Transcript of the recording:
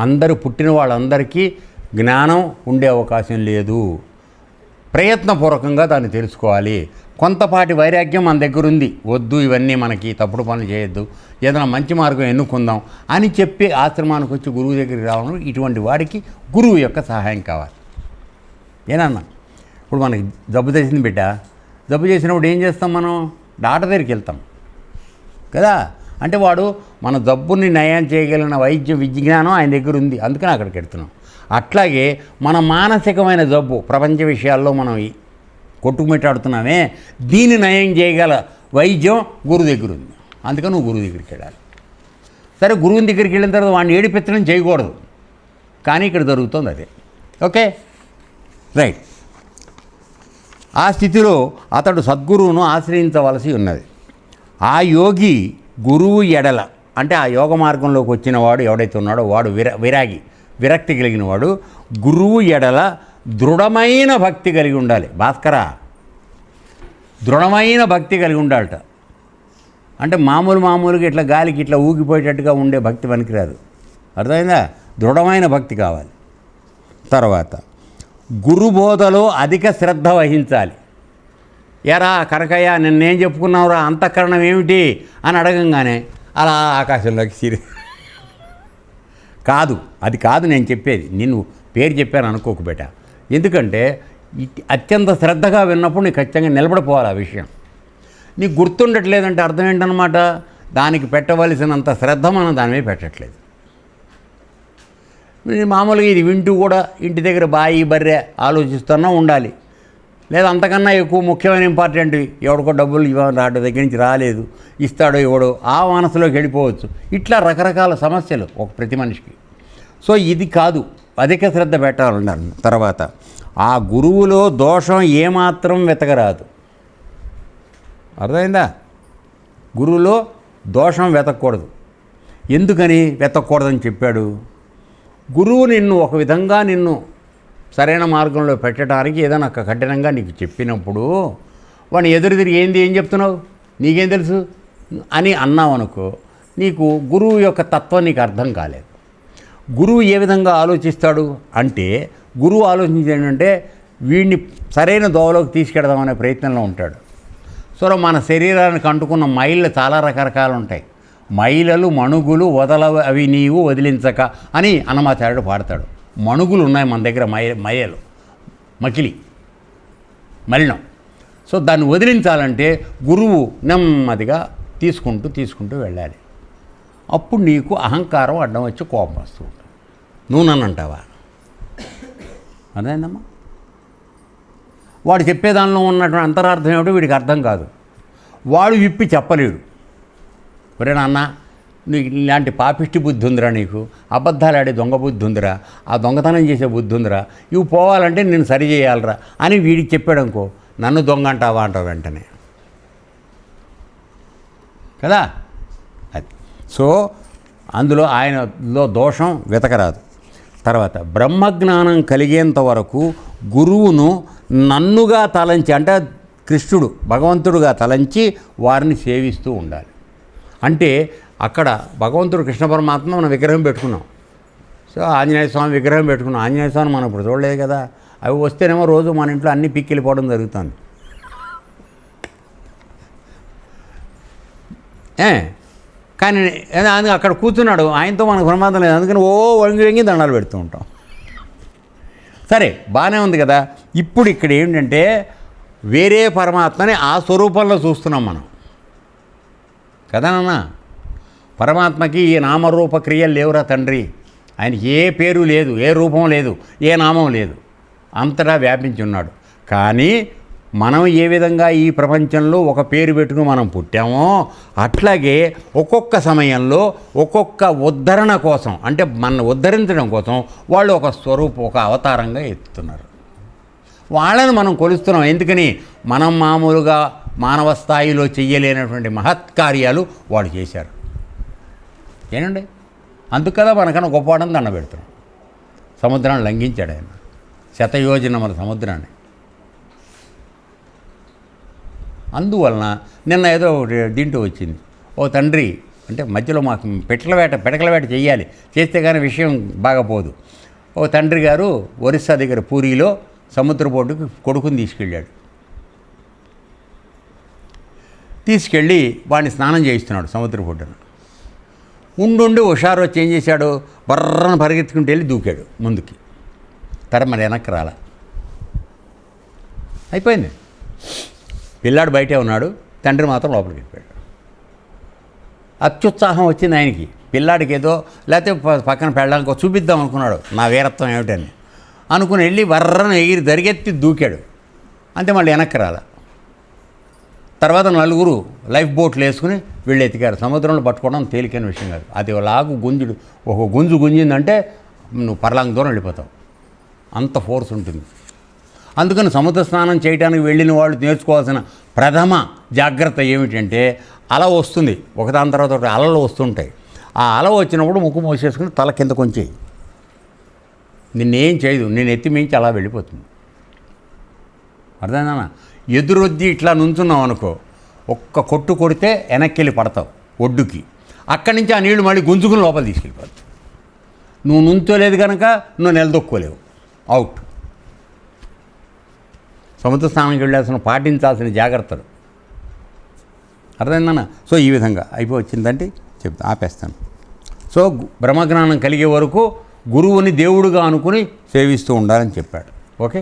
అందరూ పుట్టిన వాళ్ళందరికీ జ్ఞానం ఉండే అవకాశం లేదు. ప్రయత్నపూర్వకంగా దాన్ని తెలుసుకోవాలి. కొంతపాటి వైరాగ్యం మన దగ్గర ఉంది. వద్దు ఇవన్నీ మనకి తప్పుడు పనులు చేయొద్దు. ఏదైనా మంచి మార్గం ఎన్నుకుందాం అని చెప్పి ఆశ్రమానికి వచ్చి గురువు దగ్గరికి రావడం ఇటువంటి వాడికి గురువు యొక్క సహాయం కావాలి. ఏనన్నా? ఇప్పుడు మనకి జబ్బు చేసింది బిడ్డ. జబ్బు చేసినప్పుడు ఏం చేస్తాం మనం? డాక్టర్ దగ్గరికి వెళ్తాం. కదా? అంటే వాడు మన జబ్బుని నయం చేయగలిగిన వైద్య విజ్ఞానం ఆయన దగ్గర ఉంది. అందుకని అక్కడికి వెళ్తున్నాం. అట్లాగే మన మానసికమైన జబ్బు ప్రపంచ విషయాల్లో మనం కొట్టుకుమిట్టాడుతున్నామే. దీన్ని నయం చేయగల వైద్యం గురువు దగ్గర ఉంది. అందుకని నువ్వు గురువు దగ్గరికి వెళ్ళాలి. సరే గురువుని దగ్గరికి వెళ్ళిన తర్వాత వాడిని ఏడిపించడం చేయకూడదు. కానీ ఇక్కడ జరుగుతుంది అదే. ఓకే? రైట్. ఆ స్థితిలో అతడు సద్గురువును ఆశ్రయించవలసి ఉన్నది. ఆ యోగి గురువు ఎడల అంటే ఆ యోగ మార్గంలోకి వచ్చిన వాడు ఎవడైతే ఉన్నాడో వాడు విర విరాగి విరక్తి కలిగిన వాడు. గురువు ఎడల దృఢమైన భక్తి కలిగి ఉండాలి. భాస్కరా దృఢమైన భక్తి కలిగి ఉండాలట. అంటే మామూలు మామూలుగా ఇట్లా గాలికి ఇట్లా ఊగిపోయేటట్టుగా ఉండే భక్తి పనికిరాదు. అర్థమైందా? దృఢమైన భక్తి కావాలి. తర్వాత గురుబోధలో అధిక శ్రద్ధ వహించాలి. ఎరా కనకయ్య నిన్నేం చెప్పుకున్నావురా? అంతఃకరణం ఏమిటి? అని అడగంగానే అలా ఆకాశంలోకి సిరి కాదు అది కాదు నేను చెప్పేది. నిన్ను పేరు చెప్పాను అనుకోకు బేట. ఎందుకంటే అత్యంత శ్రద్ధగా విన్నప్పుడు నీకు ఖచ్చితంగా నిలబడిపోవాలి ఆ విషయం. నీకు గుర్తుండట్లేదంటే అర్థం ఏంటనమాట దానికి పెట్టవలసినంత శ్రద్ధ మనం దాని మీద పెట్టట్లేదు. మామూలుగా ఇది వింటూ కూడా ఇంటి దగ్గర బాయి బర్రె ఆలోచిస్తున్నా ఉండాలి. లేదా అంతకన్నా ఎక్కువ ముఖ్యమైన ఇంపార్టెంట్ ఎవడికో డబ్బులు ఇవ్వాలి రాడు దగ్గర నుంచి రాలేదు. ఇస్తాడో ఇవ్వడో ఆ మనసులోకి వెళ్ళిపోవచ్చు. ఇట్లా రకరకాల సమస్యలు ఒక ప్రతి మనిషికి. సో ఇది కాదు. అధిక శ్రద్ధ పెట్టాలన్నారు తర్వాత. ఆ గురువులో దోషం ఏమాత్రం వెతకరాదు. అర్థమైందా? గురువులో దోషం వెతకూడదు. ఎందుకని వెతకూడదని చెప్పాడు? గురువు నిన్ను ఒక విధంగా నిన్ను సరైన మార్గంలో పెట్టడానికి ఏదైనా ఒక కఠినంగా నీకు చెప్పినప్పుడు వాడిని ఎదురు తిరిగి ఏంది ఏం చెప్తున్నావు? నీకేం తెలుసు? అని అన్నావు అనుకో నీకు గురువు యొక్క తత్వం నీకు అర్థం కాలేదు. గురువు ఏ విధంగా ఆలోచిస్తాడు అంటే గురువు ఆలోచించేది ఏంటంటే వీడిని సరైన దోవలోకి తీసుకెడదామనే ప్రయత్నంలో ఉంటాడు. సో మన శరీరానికి అంటుకున్న మైళ్ళు చాలా రకరకాలు ఉంటాయి. మైలలు మణుగులు వదల అవి నీవు వదిలించక అని అన్నమాచార్యుడు పాడతాడు. మణుగులు ఉన్నాయి మన దగ్గర మయ మయలు. మకిలి. మలినం. సో దాన్ని వదిలించాలంటే గురువు నెమ్మదిగా తీసుకుంటూ తీసుకుంటూ వెళ్ళాలి. అప్పుడు నీకు అహంకారం అడ్డం వచ్చి కోపం వస్తూ ఉంటుంది. నువ్వు నన్ను అంటావా? అదేందమ్మా వాడు చెప్పేదానిలో ఉన్నటువంటి అంతరార్థం ఏమిటో వీడికి అర్థం కాదు. వాడు విప్పి చెప్పలేడు. ఒరే నాన్న నీకు ఇలాంటి పాపిష్టి బుద్ధి ఉందిరా నీకు. అబద్ధాలు ఆడే దొంగ బుద్ధి ఉందిరా ఆ దొంగతనం చేసే బుద్ధి ఉందిరా ఇవి పోవాలంటే నేను సరి చేయాలరా అని వీడికి చెప్పాడు అనుకో నన్ను దొంగ అంటావా అంటావు వెంటనే. కదా? అది. సో అందులో ఆయనలో దోషం వెతకరాదు. తర్వాత బ్రహ్మజ్ఞానం కలిగేంత వరకు గురువును నన్నుగా తలంచి అంటే కృష్ణుడు భగవంతుడుగా తలంచి వారిని సేవిస్తూ ఉండాలి. అంటే అక్కడ భగవంతుడు కృష్ణ పరమాత్మ మనం విగ్రహం పెట్టుకున్నాం. సో ఆంజనేయ స్వామి విగ్రహం పెట్టుకున్నాం. ఆంజనేయ స్వామి మనం ఇప్పుడు చూడలేదు కదా. అవి వస్తేనేమో రోజు మన ఇంట్లో అన్ని పిక్కిలిపోవడం జరుగుతుంది. ఏ? కానీ ఏదో అందుకే అక్కడ కూర్చున్నాడు. ఆయనతో మనకు ప్రమాదం లేదు. అందుకని ఓ వంగి వంగి దండాలు పెడుతూ ఉంటాం. సరే బాగానే ఉంది కదా. ఇప్పుడు ఇక్కడ ఏంటంటే వేరే పరమాత్మని ఆ స్వరూపంలో చూస్తున్నాం మనం. కదా నాన్న? పరమాత్మకి ఈ నామరూప క్రియలు లేవురా తండ్రి. ఆయన ఏ పేరు లేదు ఏ రూపం లేదు ఏ నామం లేదు. అంతటా వ్యాపించి ఉన్నాడు. కానీ మనం ఏ విధంగా ఈ ప్రపంచంలో ఒక పేరు పెట్టుకుని మనం పుట్టామో అట్లాగే ఒక్కొక్క సమయంలో ఒక్కొక్క ఉద్ధరణ కోసం అంటే మన ఉద్ధరించడం కోసం వాళ్ళు ఒక స్వరూపం ఒక అవతారంగా ఎత్తుతున్నారు. వాళ్ళని మనం కొలుస్తున్నాం. ఎందుకని? మనం మామూలుగా మానవ స్థాయిలో చేయలేనటువంటి మహత్కార్యాలు వాళ్ళు చేశారు. ఏనండి అందుకు కదా మనకన్నా గొప్పవాడని దండ పెడుతున్నాం. సముద్రాన్ని లంఘించాడు ఆయన. శతయోజనముల సముద్రాన్ని. అందువలన నిన్న ఏదో ఒకటి దీంట్లో వచ్చింది. ఓ తండ్రి అంటే మధ్యలో మాకు పిట్టల వేట పిడకల వేట చేయాలి చేస్తే కానీ విషయం బాగా పోదు. ఓ తండ్రి గారు ఒరిస్సా దగ్గర పూరిలో సముద్ర కొడుకుని తీసుకెళ్ళాడు. తీసుకెళ్ళి వాడిని స్నానం చేయిస్తున్నాడు సముద్ర బొడ్డును ఉండుండి హుషారు వచ్చి ఏం చేశాడు బర్రను పరిగెత్తుకుంటూ వెళ్ళి దూకాడు ముందుకి. తర మరి వెనక్కి రాలా. అయిపోయింది. పిల్లాడు బయటే ఉన్నాడు తండ్రి మాత్రం లోపలికి వెళ్ళిపోయాడు. అత్యుత్సాహం వచ్చింది ఆయనకి. పిల్లాడికి ఏదో లేకపోతే ప- పక్కన పెళ్ళడానికి చూపిద్దాం అనుకున్నాడు నా వీరత్వం ఏమిటని. అనుకుని వెళ్ళి వర్రను ఎగిరి దరిగెత్తి దూకాడు. అంతే మళ్ళీ వెనక్కి రాలా. తర్వాత నలుగురు లైఫ్ బోట్లు వేసుకుని వీళ్ళు ఎతికారు సముద్రంలో పట్టుకోవడం తేలికైన విషయం కాదు. అది లాగు గుంజుడు ఒక గుంజు గుంజిందంటే నువ్వు పర్లాంగ దూరం వెళ్ళిపోతావు. అంత ఫోర్స్ ఉంటుంది. అందుకని సముద్ర స్నానం చేయడానికి వెళ్ళిన వాళ్ళు నేర్చుకోవాల్సిన ప్రథమ జాగ్రత్త ఏమిటంటే అల వస్తుంది. ఒకదాని తర్వాత ఒకటి అలలు వస్తుంటాయి. ఆ అల వచ్చినప్పుడు ముక్కు మూసేసుకుని తల కింద కొంచెం నిన్నేం చేయదు. నేను ఎత్తి మించి అలా వెళ్ళిపోతుంది. అర్థమైందన్నా ఎదురొద్ది ఇట్లా నుంచున్నాం అనుకో ఒక్క కొట్టు కొడితే వెనక్కి వెళ్ళి పడతావు ఒడ్డుకి. అక్కడి నుంచి ఆ నీళ్ళు మళ్ళీ గుంజుకుని లోపల తీసుకెళ్ళిపోతావు. నువ్వు నుంచోలేదు కనుక నువ్వు నిలదొక్కోలేవు అవుట్ సముద్ర స్నానానికి వెళ్ళాల్సిన పాటించాల్సిన జాగ్రత్తలు. అర్థమైందన్న సో ఈ విధంగా అయిపోయి వచ్చిందంటే చెప్తా ఆపేస్తాను. సో బ్రహ్మజ్ఞానం కలిగే వరకు గురువుని దేవుడుగా అనుకుని సేవిస్తూ ఉండాలని చెప్పాడు. ఓకే